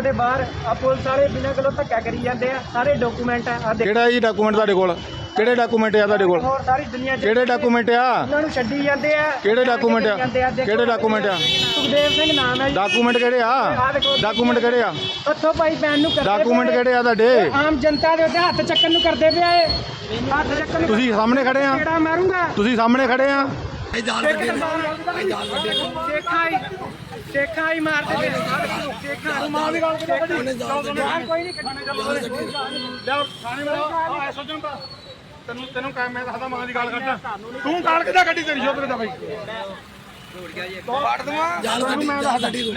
ਚੌਂਕ ਦੇ ਬਾਹਰ ਆ ਪੁਲਿਸ ਵਾਲੇ ਬਿਨਾਂ ਕੋਲੋਂ ਧੱਕਾ ਕਰੀ ਜਾਂਦੇ ਆ। ਸਾਰੇ ਡਾਕੂਮੈਂਟ ਆ ਆਹ ਦੇਖੋ। ਕਿਹੜਾ ਜੀ ਡਾਕੂਮੈਂਟ ਤੁਹਾਡੇ ਕੋਲ? ਕਿਹੜੇ ਡਾਕੂਮੈਂਟ ਆ ਤੁਹਾਡੇ ਕੋਲ? ਹੋਰ ਸਾਰੀ ਦੁਨੀਆ ਚ ਕਿਹੜੇ ਡਾਕੂਮੈਂਟ ਆ? ਉਹਨਾਂ ਨੂੰ ਛੱਡੀ ਜਾਂਦੇ ਆ। ਕਿਹੜੇ document ਆ? ਕਿਹੜੇ document ਆ? ਸੁਖਦੇਵ ਸਿੰਘ ਨਾਮ ਹੈ ਜੀ। ਡਾਕੂਮੈਂਟ ਕਿਹੜੇ ਆ? ਡਾਕੂਮੈਂਟ ਕਿਹੜੇ ਆ? ਉੱਥੋਂ ਭਾਈ ਪੈਨ ਨੂੰ ਕਰਦੇ ਡਾਕੂਮੈਂਟ ਪਏ। ਕਿਹੜੇ ਆ ਤੁਹਾਡੇ? ਆਮ ਜਨਤਾ ਦੇ ਉੱਤੇ ਹੱਥ ਚੱਕਣ ਨੂੰ ਕਰਦੇ ਪਿਆ ਏ ਹੱਥ ਚੱਕਣ ਨੂੰ ਤੁਸੀਂ ਸਾਹਮਣੇ ਖੜੇ ਆ? ਕਿਹੜਾ ਮਾਰੂੰਗਾ? ਤੁਸੀਂ ਸਾਹਮਣੇ ਖੜੇ ਆ? ਸੇਖਾਂ ਹੀ ਸੇਖਾਂ ਹੀ ਮਾਰਦੇ ਪਏ ਮਾਂ ਦੀ ਗੱਲ ਯਾਰ ਕੋਈ ਨਹੀਂ ਤੈਨੂੰ ਤੈਨੂੰ ਕਾਇ ਮੈਂ ਦੱਸਦਾ ਮਾਂ ਦੀ ਗੱਲ ਕਰਦਾ। ਤੂੰ ਗਾਲ ਕਿੱਦਾਂ ਕੱਢੀ ਤੇਰੀ ਸ਼ੋਭਰ ਦਾ ਬਾਈ? ਫੜ ਦਵਾਂ ਮੈਂ ਦੱਸਦਾ। ਕੀ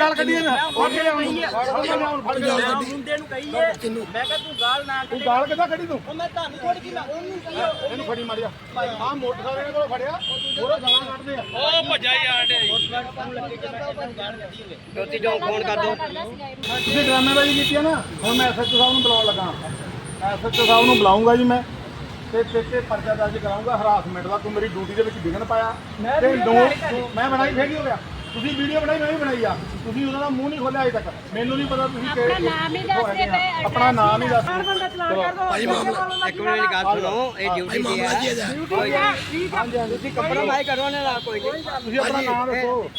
ਗੱਲ ਕੱਢੀ ਨਾ। ਫੜ ਕੇ ਲਿਆਉਣੀ ਫੜ ਕੇ ਲਿਆਉਣੀ ਮੁੰਡੇ ਨੂੰ ਕਹੀਏ ਮੈਂ ਕਿਹਾ ਤੂੰ ਗਾਲ ਨਾ ਤੂੰ ਗਾਲ ਕਿੱਦਾਂ ਕੱਢੀ ਤੂੰ? ਉਹ ਮੈਂ ਤੁਹਾਨੂੰ ਥੋੜੀ ਕੀ ਮੈਂ ਉਹਨੂੰ ਕਹੀਏ ਇਹਨੂੰ ਫੜੀ ਮਾਰਿਆ। ਆ ਮੋਟਰਸਾਈਕਲ ਕੋਲ ਫੜਿਆ। ਉਹਦਾ ਗਾਲਾਂ ਕੱਢਦੇ ਆ। ਜੋਤੀ ਜੋ ਫੋਨ ਕਰ ਦੋ। ਤੁਸੀਂ ਡਰਾਮੇਬਾਜ਼ੀ ਕੀਤੀ ਹੈ ਨਾ ਹੁਣ ਮੈਂ ਐਸਐਚਓ ਸਾਹਿਬ ਨੂੰ ਬੁਲਾਉਣ ਲੱਗਾ। ਐਸਐਚਓ ਸਾਹਿਬ ਨੂੰ ਬੁਲਾਉਂਗਾ ਜੀ ਮੈਂ। ਤੇ ਤੇ ਤੇ ਪਰਚਾ ਦਰਜ ਕਰਾਉਂਗਾ ਹਰਾਸਮੈਂਟ ਦਾ। ਤੂੰ ਮੇਰੀ ਡਿਊਟੀ ਦੇ ਵਿੱਚ ਵਿਘਨ ਪਾਇਆ। ਮੈਂ ਤੇ। ਮੈਂ ਬਣਾਈ ਫੇਰ ਹੋ ਗਿਆ। ਤੁਸੀਂ ਵੀਡੀਓ ਬਣਾਈ ਮੈਂ ਵੀ ਬਣਾਈ ਆ। ਤੁਸੀਂ ਉਹਨਾਂ ਦਾ ਮੂੰਹ ਨਹੀਂ ਖੋਲਿਆ ਅਜੇ ਤੱਕ। ਮੈਨੂੰ ਨਹੀਂ ਪਤਾ ਤੁਸੀਂ ਆਪਣਾ ਨਾਮ ਹੀ ਦੱਸਦੇ ਪਏ ਆਪਣਾ ਨਾਮ ਹੀ ਦੱਸ ਹਰ ਬੰਦਾ ਚਲਾਨ ਕਰ ਦੋ ਭਾਈ ਇੱਕ ਮਿੰਟ ਦੀ ਗੱਲ ਸੁਣੋ ਇਹ ਡਿਊਟੀ ਦੀ ਹੈ। ਤੁਸੀਂ ਕੱਪੜਾ ਮਾਈ ਕਰੋ ਨਾ ਲਾ ਕੋਈ ਨਹੀਂ। ਤੁਸੀਂ ਆਪਣਾ ਨਾਮ ਦੱਸੋ।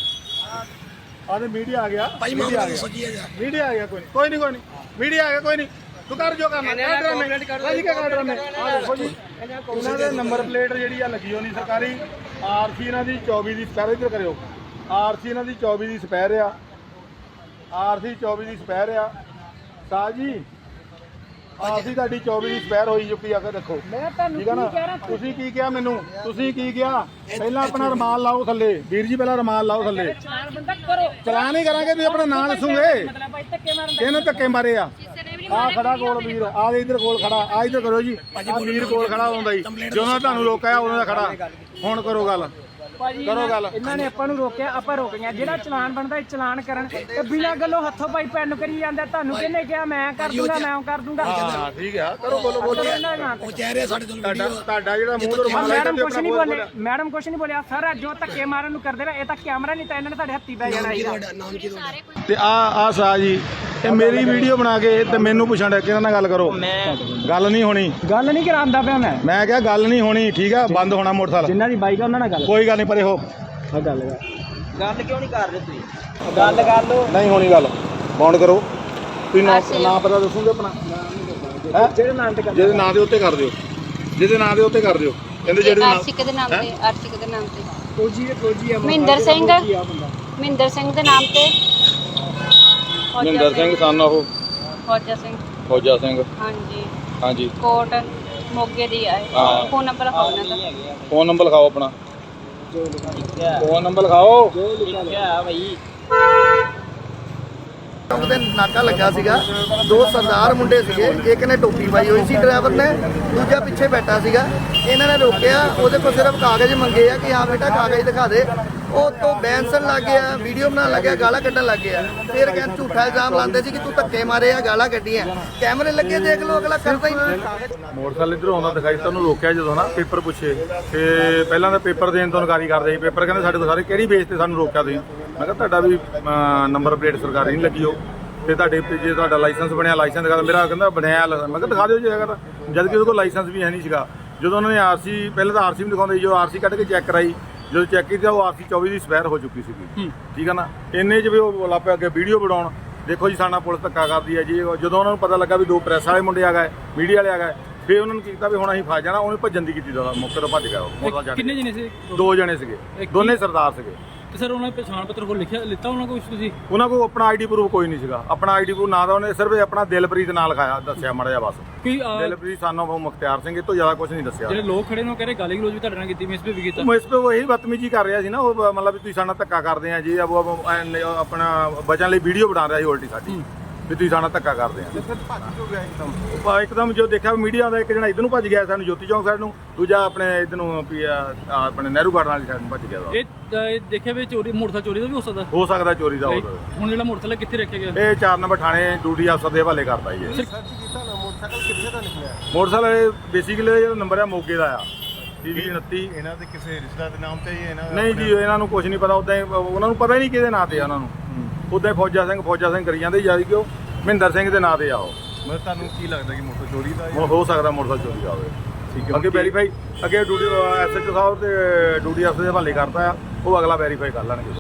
ਆਦੇ ਮੀਡੀਆ ਆ ਗਿਆ। ਭਾਈ ਮੀਡੀਆ ਆ ਗਿਆ। ਮੀਡੀਆ ਆ ਗਿਆ ਕੋਈ ਨਹੀਂ। ਕੋਈ ਨਹੀਂ ਕੋਈ ਨਹੀਂ। ਮੀਡੀਆ ਆ ਗਿਆ ਕੋਈ ਨਹੀਂ। ਤੂੰ ਕਰ ਜੋ ਕਰਨਾ ਕਰ ਡਰਾਮੇ ਰਾਜੀ ਕਾ ਕਰ ਡਰਾਮੇ ਆ ਦੇਖੋ ਜੀ। ਉਹਨਾਂ ਦੇ ਨੰਬਰ ਪਲੇਟ ਜਿਹੜੀ ਆ ਲੱਗੀ ਹੋਣੀ ਸਰਕਾਰੀ। ਆਰਸੀ ਇਹਨਾਂ ਦੀ 24 ਦੀ ਸਪੈਰ ਇੱਧਰ ਕਰਿਓ। ਆਰਸੀ ਇਹਨਾਂ ਦੀ 24 ਦੀ ਸਪੈਰ ਆ। ਆਰਸੀ 24 ਦੀ ਸਪੈਰ ਆ। ਸਾਹ ਜੀ ਆਰਸੀ ਤੁਹਾਡੀ 24 ਦੀ ਸਪੈਰ ਹੋਈ ਚੁੱਕੀ ਆ ਕੇ ਦੇਖੋ। ਮੈਂ ਤੁਹਾਨੂੰ ਠੀਕ ਆ ਨਾ? ਕੀ ਕਹਿ ਰਿਹਾ ਤੁਸੀਂ ਕੀ ਕਿਹਾ ਮੈਨੂੰ? ਤੁਸੀਂ ਕੀ ਕਿਹਾ? ਪਹਿਲਾਂ ਆਪਣਾ ਰਮਾਲ ਲਾਓ ਥੱਲੇ। ਵੀਰ ਜੀ ਪਹਿਲਾਂ ਰਮਾਲ ਲਾਓ ਥੱਲੇ। ਚਲਾਨ ਬੰਦਾ ਕਰੋ। ਚਲਾ ਨਹੀਂ ਕਰਾਂਗੇ ਤੁਸੀਂ ਆਪਣਾ ਨਾਂ ਦੱਸੋਗੇ। ਮਤਲਬ ਭਾਈ ਧੱਕੇ ਮਾਰਨ ਕਿਹਨੇ ਧੱਕੇ ਮਾਰੇ ਆ। ਆ ਖੜਾ ਕੋਲ ਵੀਰ ਆ ਦੇ ਇੱਧਰ ਕੋਲ ਖੜਾ। ਆ ਇੱਧਰ ਕਰੋ ਜੀ। ਆ ਵੀਰ ਕੋਲ ਖੜਾ ਹੁੰਦਾ ਜੀ। ਜਦੋਂ ਦਾ ਤੁਹਾਨੂੰ ਰੋਕਿਆ ਉਹਨਾਂ ਦਾ ਖੜਾ। ਹੁਣ ਕਰੋ ਗੱਲ। ਕਰੋ ਗੱਲ। ਇਹਨਾਂ ਨੇ ਆਪਾਂ ਨੂੰ ਰੋਕਿਆ ਆਪਾਂ ਰੁਕ ਗਏ ਜਿਹੜਾ ਚਲਾਨ ਬਣਦਾ ਇਹ ਚਲਾਨ ਕਰਨ। ਤੇ ਬਿਨਾਂ ਗੱਲੋਂ ਹੱਥੋਂ ਭਾਈ ਪੈਨ ਕਰੀ ਜਾਂਦਾ ਤੁਹਾਨੂੰ ਕਿਹਨੇ ਕਿਹਾ? ਮੈਂ ਕਰ ਦੂੰਗਾ ਮੈਂ ਉਹ ਕਰ ਦੂੰਗਾ। ਹਾਂ ਠੀਕ ਆ। ਕਰੋ ਬੋਲੋ ਬੋਲੋ ਇਹਨਾਂ ਨਾਂ ਤੇ। ਤੁਹਾਡਾ ਤੁਹਾਡਾ ਜਿਹੜਾ ਮੂੰਹ ਤੋਂ ਰਮਾਲ ਮੈਡਮ ਕੁਛ ਨਹੀਂ ਬੋਲੇ। ਮੈਡਮ ਕੁਛ ਨਹੀਂ ਬੋਲਿਆ। ਸਰ ਜੋ ਧੱਕੇ ਮਾਰਨ ਨੂੰ ਕਰਦੇ ਵੇ ਇਹ ਤਾਂ ਕੈਮਰਾ ਨਹੀਂ ਤਾਂ ਇਹਨਾਂ ਨੇ ਤੁਹਾਡੇ ਹੱਥੀ ਪੈ ਜਾਣਾ ਤੇ ਆ ਆ ਸਾ ਜੀ। ਇਹ ਮੇਰੀ ਵੀਡੀਓ ਬਣਾ ਕੇ ਤੇ ਮੈਨੂੰ ਪੁੱਛਣ ਡਿਆ ਕਿਹਨਾਂ ਨਾਲ ਗੱਲ ਕਰੋ। ਮੈਂ ਗੱਲ ਨਹੀਂ ਹੋਣੀ। ਗੱਲ ਨਹੀਂ ਕਰਾਂਦਾ ਪਿਆ ਮੈਂ। ਮੈਂ ਕਿਹਾ ਗੱਲ ਨਹੀਂ ਹੋਣੀ ਠੀਕ ਆ ਬੰਦ ਹੋਣਾ ਮੋਟਰਸਾਈਕਲ। ਜਿੰਨਾਂ ਦੀ ਬਾਈਕ ਆ ਉਹਨਾਂ ਨਾਲ ਗੱਲ। ਕੋਈ ਗੱਲ ਨਹੀਂ ਪਰੇ ਹੋ। ਆ ਗੱਲ ਕਰ ਗੱਲ ਕਿਉਂ ਨਹੀਂ ਕਰ ਰਹੇ ਤੁਸੀਂ? ਗੱਲ ਕਰ ਲੋ ਨਹੀਂ ਹੋਣੀ ਗੱਲ। ਬਾਉਂਡ ਕਰੋ। ਤੁਸੀਂ ਨਾ ਨਾ ਪਤਾ ਦੱਸੋਗੇ ਆਪਣਾ। ਹੈ? ਜਿਹੜੇ ਨਾਂ ਤੇ ਜਿਹਦੇ ਨਾਂ ਦੇ ਉੱਤੇ ਕਰ ਦਿਓ। ਜਿਹਦੇ ਨਾਂ ਦੇ ਉੱਤੇ ਕਰ ਦਿਓ। ਕਹਿੰਦੇ ਜਿਹੜੇ ਨਾਂ ਆਰਸ਼ਿਕ ਦੇ ਨਾਮ ਤੇ ਆਰਸ਼ਿਕ ਦੇ ਨਾਮ ਤੇ। ਫੌਜੀ ਹੈ ਫੌਜੀ ਹੈ। ਮਹਿੰਦਰ ਸਿੰਘ। ਮਹਿੰਦਰ ਸਿੰਘ ਦੇ ਨਾਮ ਤੇ। ਮਹਿੰਦਰ ਸਿੰਘ ਸਨ ਉਹ। ਫੌਜਾ ਸਿੰਘ। ਫੌਜਾ ਸਿੰਘ। ਹਾਂਜੀ। ਹਾਂਜੀ। ਕੋਟ ਮੋਗੇ ਦੀ ਹਾਂ। ਫੋਨ ਨੰਬਰ ਲਿਖਾਓ ਇਹਨਾਂ ਦਾ। ਫੋਨ ਨੰਬਰ ਲਿਖਾਓ ਆਪਣਾ। ਫੋਨ ਨੰਬਰ ਲਿਖਾਓ। ਤੇ ਨਾਕਾ ਲੱਗਾ ਸੀਗਾ। ਦੋ ਸਰਦਾਰ ਮੁੰਡੇ ਸੀਗੇ। ਇੱਕ ਨੇ ਟੋਪੀ ਪਾਈ ਹੋਈ ਸੀ ਡਰਾਈਵਰ ਨੇ ਦੂਜਾ ਪਿੱਛੇ ਬੈਠਾ ਸੀਗਾ। ਇਹਨਾਂ ਨੇ ਰੋਕਿਆ। ਉਹਦੇ ਕੋਲ ਸਿਰਫ ਕਾਗਜ਼ ਮੰਗੇ ਆ ਕਿ ਹਾਂ ਬੇਟਾ ਕਾਗਜ਼ ਦਿਖਾ ਦੇ। ਉਹ ਤੋਂ ਬੈਂਸਣ ਲੱਗ ਗਿਆ ਵੀਡੀਓ ਬਣਾਉਣ ਲੱਗਿਆ ਗਾਲਾਂ ਕੱਢਣ ਲੱਗ ਗਿਆ। ਫਿਰ ਕਹਿੰਦੇ ਝੂਠਾ ਇਲਜ਼ਾਮ ਲਾਉਂਦੇ ਸੀ ਕਿ ਤੂੰ ਧੱਕੇ ਮਾਰੇ ਆ ਗਾਲਾਂ ਕੱਢੀਆਂ। ਕੈਮਰੇ ਲੱਗੇ ਦੇਖ ਲਓ ਅਗਲਾ ਕਰਦਾ ਹੀ ਨਹੀਂ। ਮੋਟਰਸਾਈਕਲ ਇਧਰੋਂ ਆਉਂਦਾ ਦਿਖਾਈ ਤੁਹਾਨੂੰ ਰੋਕਿਆ ਜਦੋਂ ਨਾ ਪੇਪਰ ਪੁੱਛੇ। ਤੇ ਪਹਿਲਾਂ ਤਾਂ ਪੇਪਰ ਦੇਣ ਤੋਂ ਇਨਕਾਰੀ ਕਰਦੇ ਸੀ ਪੇਪਰ ਕਹਿੰਦੇ ਸਾਡੇ ਤੋਂ ਸਾਰੇ ਕਿਹੜੀ ਬੇਸ ਤੇ ਸਾਨੂੰ ਰੋਕਿਆ ਤੁਸੀਂ? ਮੈਂ ਕਿਹਾ ਤੁਹਾਡਾ ਵੀ ਨੰਬਰ ਪਲੇਟ ਸਰਕਾਰੀ ਨਹੀਂ ਲੱਗੀ ਹੋ ਤੇ ਤੁਹਾਡੇ ਜੇ ਤੁਹਾਡਾ ਲਾਇਸੈਂਸ ਬਣਿਆ ਲਾਇਸੈਂਸ ਦਿਖਾ ਮੇਰਾ ਕਹਿੰਦਾ ਬਣਿਆ ਲ- ਮੈਂ ਕਿਹਾ ਦਿਖਾ ਦਿਓ ਜੇ ਹੈਗਾ ਤਾਂ। ਜਦ ਕਿ ਉਹਦੇ ਕੋਲ ਲਾਇਸੈਂਸ ਵੀ ਹੈ ਨਹੀਂ ਸੀਗਾ। ਜਦੋਂ ਉਹਨਾਂ ਨੇ ਆਰਸੀ ਪਹਿਲਾਂ ਤਾਂ ਆਰਸੀ ਵੀ ਦਿਖਾਉਂਦੇ ਸੀ, ਆਰਸੀ ਕੱਢ ਕੇ ਚੈੱਕ ਕਰਾਈ। ਜਦੋਂ ਚੈੱਕ ਕੀਤੀ ਉਹ ਆਰਸੀ 24 ਦੀ ਸਪੈਰ ਹੋ ਚੁੱਕੀ ਸੀਗੀ। ਠੀਕ ਹੈ ਨਾ? ਇੰਨੇ 'ਚ ਵੀ ਉਹ ਲਾਪੇ ਅੱਗੇ ਵੀਡੀਓ ਬਣਾਉਣ। ਦੇਖੋ ਜੀ ਸਾਡਾ ਪੁਲਿਸ ਧੱਕਾ ਕਰਦੀ ਹੈ ਜੀ। ਜਦੋਂ ਉਹਨਾਂ ਨੂੰ ਪਤਾ ਲੱਗਾ ਵੀ ਦੋ ਪ੍ਰੈਸ ਵਾਲੇ ਮੁੰਡੇ ਆ ਗਏ ਮੀਡੀਆ ਵਾਲੇ ਆ ਗਏ ਫੇ ਉਹਨਾਂ ਨੂੰ ਕੀਤਾ ਵੀ ਹੁਣ ਅਸੀਂ ਫਸ ਜਾਣਾ ਉਹਨੇ ਭੱਜਣ ਦੀ ਕੀਤੀ ਦਾ ਮੌਕੇ ਤੋਂ ਭੱਜ ਗਿਆ ਉਹ ਕਿੰਨੇ। ਜਣੇ ਸੀ? ਦੋ ਜਣੇ ਸੀਗੇ। ਦੋਨੇ ਸਰਦਾਰ ਸੀਗੇ। ਤੇ ਸਰ ਉਹਨਾਂ ਨੇ ਪਛਾਣ ਪੱਤਰ ਕੋਲ ਲਿਖਿਆ ਲਿੱਤਾ ਉਹਨਾਂ ਕੋਲ ਕੁਛ ਤੁਸੀਂ? ਉਹਨਾਂ ਕੋਲ ਆਪਣਾ ਆਈਡੀ ਪ੍ਰੂਫ ਕੋਈ ਨਹੀਂ ਸੀਗਾ। ਆਪਣਾ ਆਈਡੀ ਪ੍ਰੂਫ ਨਾ ਤਾਂ ਉਹਨੇ ਸਿਰਫ ਆਪਣਾ ਦਿਲਪ੍ਰੀਤ ਨਾਲ ਲਿਖਾਇਆ ਦੱਸਿਆ ਮਾੜਾ ਜਿਹਾ ਬਸ। ਕੋਈ ਅਹ, ਦਿਲਪ੍ਰੀਤ ਸਾਨੂੰ ਉਹ ਮੁਖਤਿਆਰ ਸਿੰਘ ਇਹ ਤੋਂ ਜ਼ਿਆਦਾ ਕੁਝ ਨਹੀਂ ਦੱਸਿਆ। ਜਿਹੜੇ ਲੋਕ ਖੜੇ ਨੇ ਉਹ ਕਹਿੰਦੇ ਗਾਲੀ ਗਲੋਚ ਵੀ ਤੁਹਾਡੇ ਨਾਲ ਕੀਤੀ ਮਿਸ ਵੀ ਕੀਤਾ। ਮੈਂ ਇਸ ਤੇ ਉਹ ਇਹੀ ਬਦਤਮੀਜੀ ਕਰ ਰਿਹਾ ਸੀ ਨਾ ਉਹ ਬ- ਮਤਲਬ ਵੀ ਤੁਸੀਂ ਸਾਡਾ ਧੱਕਾ ਕਰਦੇ ਆ ਜੀ ਉਹ ਐਨ ਆਪਣਾ ਬਚਣ ਲਈ ਵੀਡੀਓ ਬਣਾ ਰਿਹਾ ਸੀ ਉਲਟੀ ਸਾਡੀ। ਵੀ ਤੁਸੀਂ ਸਾਡਾ ਧੱਕਾ ਕਰਦੇ ਆ। ਭੱਜ ਇੱਕਦਮ? ਜੋ ਦੇਖਿਆ ਮੀਡੀਆ ਦਾ ਇੱਕ ਜਣਾ ਇਧਰ ਨੂੰ ਭੱਜ ਗਿਆ ਸਾਨੂੰ ਜੋਤੀ ਚੌਂਕ ਸਾਈਡ ਨੂੰ ਦੂਜਾ ਆਪਣੇ ਇਧਰ ਨੂੰ ਆਪਣੇ ਨਹਿਰੂ ਗਾਰਡਨ ਵਾਲੀ ਸਾਈਡ ਨੂੰ ਭੱਜ ਗਿਆ ਵਾ। ਇਹ ਦੇਖਿਆ ਵੀ ਚੋਰੀ ਮੋਟਰਸਾਈਕਲ ਚੋਰੀ ਦਾ ਵੀ ਹੋ ਸਕਦਾ? ਹੋ ਸਕਦਾ ਚੋਰੀ ਦਾ ਹੋ ਸਕਦਾ। ਹੁਣ ਜਿਹੜਾ ਮੋਟਰਸਾਈਕਲ ਕਿੱਥੇ ਰੱਖਿਆ ਗਿਆ? ਇਹ 4 ਨੰਬਰ ਥਾਣੇ ਡਿਊਟੀ ਅਫਸਰ ਦੇ ਹਵਾਲੇ ਕਰਦਾ ਜੀ ਇਹ। ਮੋਟਰਸਾਈਕਲ ਬੇਸਿਕਲੀ ਜਿਹੜਾ ਨੰਬਰ ਆ ਮੋਗੇ ਦਾ ਆ। ਜੀ 29 ਇਹਨਾਂ ਦੇ ਕਿਸੇ ਰਿਸ਼ਤਾ ਦੇ ਨਾਮ ਤੇ ਹੀ ਇਹਨਾਂ ਦਾ ਨਹੀਂ ਜੀ ਇਹਨਾਂ ਨੂੰ ਕੁਝ ਨਹੀਂ ਪਤਾ ਉਦਾਂ ਉਹਨਾਂ ਨੂੰ ਪਤਾ ਹੀ ਨਹੀਂ ਕਿਹਦੇ ਨਾਂ ਤੇ ਆ ਉਹਨਾਂ ਨੂੰ। ਉਦਾਂ ਹੀ ਫੌਜਾ ਸਿੰਘ ਫੌਜਾ ਸਿੰਘ ਕਰੀ ਜਾਂਦੇ ਯਾਰੀ ਕਿ ਉਹ ਮਹਿੰਦਰ ਸਿੰਘ ਦੇ ਨਾਂ ਤੇ ਆਓ। ਮੈਂ ਤੁਹਾਨੂੰ ਕੀ ਲੱਗਦਾ ਕਿ ਮੋਟਰ ਚੋਰੀ ਦਾ ਹੋ- ਹੋ ਸਕਦਾ ਮੋਟਰਸਾਈਕਲ ਚੋਰੀ ਆਵੇ ਠੀਕ ਹੈ। ਅੱਗੇ ਵੈਰੀਫਾਈ ਅੱਗੇ ਡਿਊਟੀ ਐਸਐਚਓ ਸਾਹਿਬ ਤੇ ਡਿਊਟੀ ਅਫਸਰ ਦੇ ਹਵਾਲੇ ਕਰਤਾ ਆ। ਉਹ ਅਗਲਾ ਵੈਰੀਫਾਈ ਕਰ ਲੈਣਗੇ।